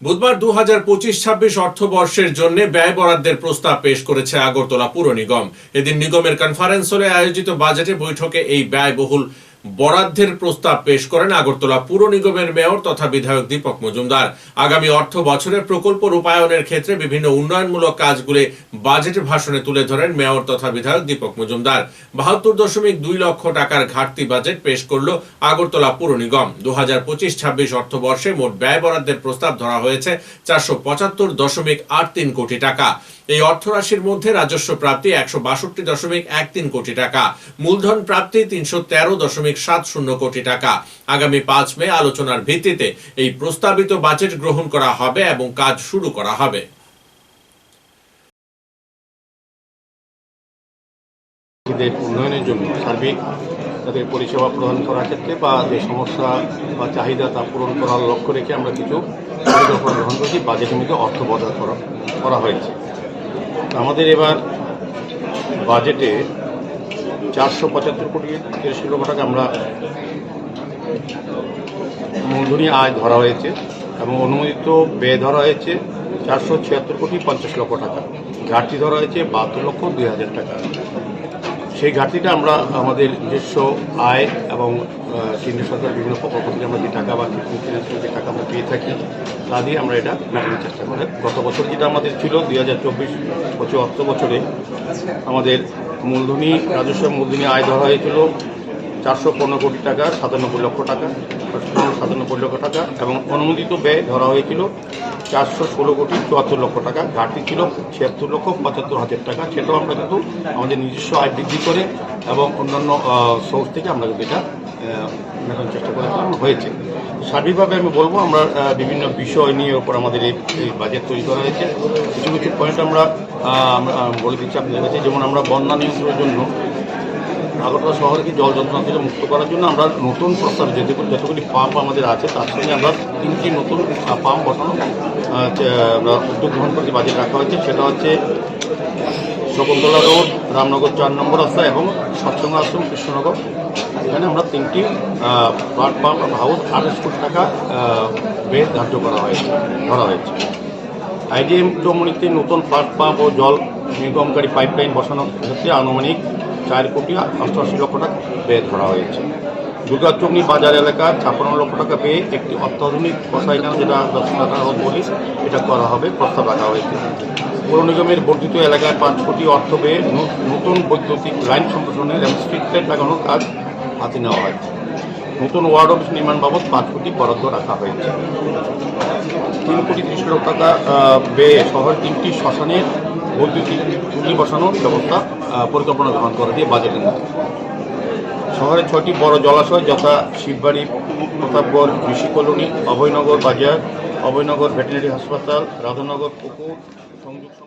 বুধবার দু হাজার পঁচিশ ছাব্বিশ অর্থবর্ষের জন্য ব্যয় বরাদ্দের প্রস্তাব পেশ করেছে আগরতলা পুর নিগম। এদিন নিগমের কনফারেন্স হলে আয়োজিত বাজেটে বৈঠকে এই ব্যয়বহুল বরাদ্দের প্রস্তাব পেশ করেন আগরতলা পুর নিগমের মেয়র তথা বিধায়ক দীপক মজুমদার। আগামী অর্থ বছরের প্রকল্প রূপায়ণের ক্ষেত্রে বিভিন্ন উন্নয়নমূলক কাজগুলি বাজেট ভাষণে তুলে ধরেন মেয়র তথা বিধায়ক দীপক মজুমদার। বাহাত্তর দশমিক দুই লক্ষ টাকার ঘাটতি বাজেট পেশ করল আগরতলা পুর নিগম। দু হাজার পঁচিশ ছাব্বিশ অর্থবর্ষে মোট ব্যয় বরাদ্দের প্রস্তাব ধরা হয়েছে চারশো পঁচাত্তর দশমিক আট তিন কোটি টাকা। এই অর্থরাশির মধ্যে রাজস্ব প্রাপ্তি একশো বাষট্টি দশমিক এক তিন কোটি টাকা। মূলধন প্রাপ্তি তিনশো তেরো দশমিক সাত শূন্য কোটি টাকা। আগামী পাঁচ মে আলোচনার ভিত্তিতে এই প্রস্তাবিত বাজেট গ্রহণ করা হবে এবং কাজ শুরু করা হবে। উন্নয়নের জন্য সার্বিক তাদের পরিষেবা প্রদান করার ক্ষেত্রে বা যে সমস্যা বা চাহিদা তা পূরণ করার লক্ষ্য রেখে আমরা কিছু পরিকল্পনা গ্রহণ করেছি, বাজেটের মধ্যে অর্থ বরাদ্দ করা করা হয়েছে। আমাদের এবার বাজেটে চারশো পঁচাত্তর কোটি তিরিশ লক্ষ টাকা আমরা মূলধনী আয় ধরা হয়েছে এবং অনুমোদিত ব্যয় ধরা হয়েছে চারশো ছিয়াত্তর কোটি পঞ্চাশ লক্ষ টাকা। ঘাটতি ধরা হয়েছে বাহাত্তর লক্ষ দুই হাজার টাকা। সেই ঘাটতিটা আমরা আমাদের নিজস্ব আয় এবং আহ, কেন্দ্রীয় সরকার বিভিন্ন প্রকল্প থেকে আমরা যে টাকা বা যে টাকা আমরা পেয়ে থাকি তা দিয়ে আমরা এটা মেটানোর চেষ্টা করি গত বছর যেটা আমাদের ছিল দুই হাজার চব্বিশ বছর অর্থ বছরে আমাদের মূলধনী রাজস্ব মূলধনী আয় ধরা হয়েছিল। চারশো পনেরো কোটি টাকা, সাতানব্বই লক্ষ টাকা সাতানব্বই লক্ষ টাকা এবং অনুমোদিত ব্যয় ধরা হয়েছিল চারশো ষোলো কোটি চুয়াত্তর লক্ষ টাকা। ঘাটতি ছিল ছিয়াত্তর লক্ষ পঁচাত্তর হাজার টাকা। সেটাও আমরা কিন্তু আমাদের নিজস্ব আয় বৃদ্ধি করে এবং অন্যান্য সোর্স থেকে আমরা কিন্তু এটা মেটানোর চেষ্টা করেছিলাম। হয়েছে। সার্বিকভাবে আমি বলব, আমরা বিভিন্ন বিষয় নিয়ে ওপর আমাদের এই বাজেট তৈরি করা হয়েছে। কিছু কিছু পয়েন্ট আমরা বলে দিচ্ছি আপনাদের কাছে। যেমন আমরা বন্যা নিয়ন্ত্রণের জন্য আগরতলা শহরকে জল যন্ত্রণা থেকে মুক্ত করার জন্য আমরা নতুন প্রস্তাব, যেটুকু, যতগুলি পাম্প আমাদের আছে, তার সঙ্গে আমরা তিনটি নতুন পাম্প বসানো আমরা উদ্যোগ গ্রহণ করে যে বাজেট রাখা হয়েছে। সেটা হচ্ছে শকুন্তলা রোড, রামনগর চার নম্বর রাস্তা এবং সৎসঙ্গ আশ্রম, কৃষ্ণনগর। এখানে আমরা তিনটি ফ্লাট পাম্প হাউস আঠাশ কোটি টাকা বেড ধার্য করা হয়েছে ধরা হয়েছে। আইডিএম চৌমনিতে নতুন ফ্লাট পাম্প ও জল নির্গমকারী পাইপলাইন বসানোর ক্ষেত্রে আনুমানিক চার কোটি অষ্টআশি লক্ষ টাকা ব্যয় ধরা হয়েছে। দুর্গাচুমনি বাজার এলাকা ছাপ্পান্ন লক্ষ টাকা পেয়ে একটি অত্যাধুনিক কষাইখানা যেটা দশ টাকা বলি, এটা করা হবে, প্রস্তাব রাখা হয়েছে। পৌর নিগমের বর্ধিত এলাকায় পাঁচ কোটি অর্থ ব্যয়ে নতুন বৈদ্যুতিক লাইন সম্প্রসারণের এবং স্ট্রিট লাইট লাগানোর কাজ হাতে নেওয়া হয়। নতুন ওয়ার্ড অফিস নির্মাণ বাবদ পাঁচ কোটি বরাদ্দ রাখা হয়েছে। তিন কোটি ত্রিশ লক্ষ টাকা ব্যয়ে শহরের তিনটি শ্মশানের বৈদ্যুতিক চুল্লি বসানোর ব্যবস্থা পরিকল্পনা গ্রহণ করা দিয়ে বাজেটের মধ্যে শহরে ছয়টি বড় জলাশয় যথা শিববাড়ি, প্রতাপগড় কৃষি কলোনি, অভয়নগর বাজার, অভয়নগর ভেটেরিনারি হাসপাতাল, রাধানগর পুকুর São, são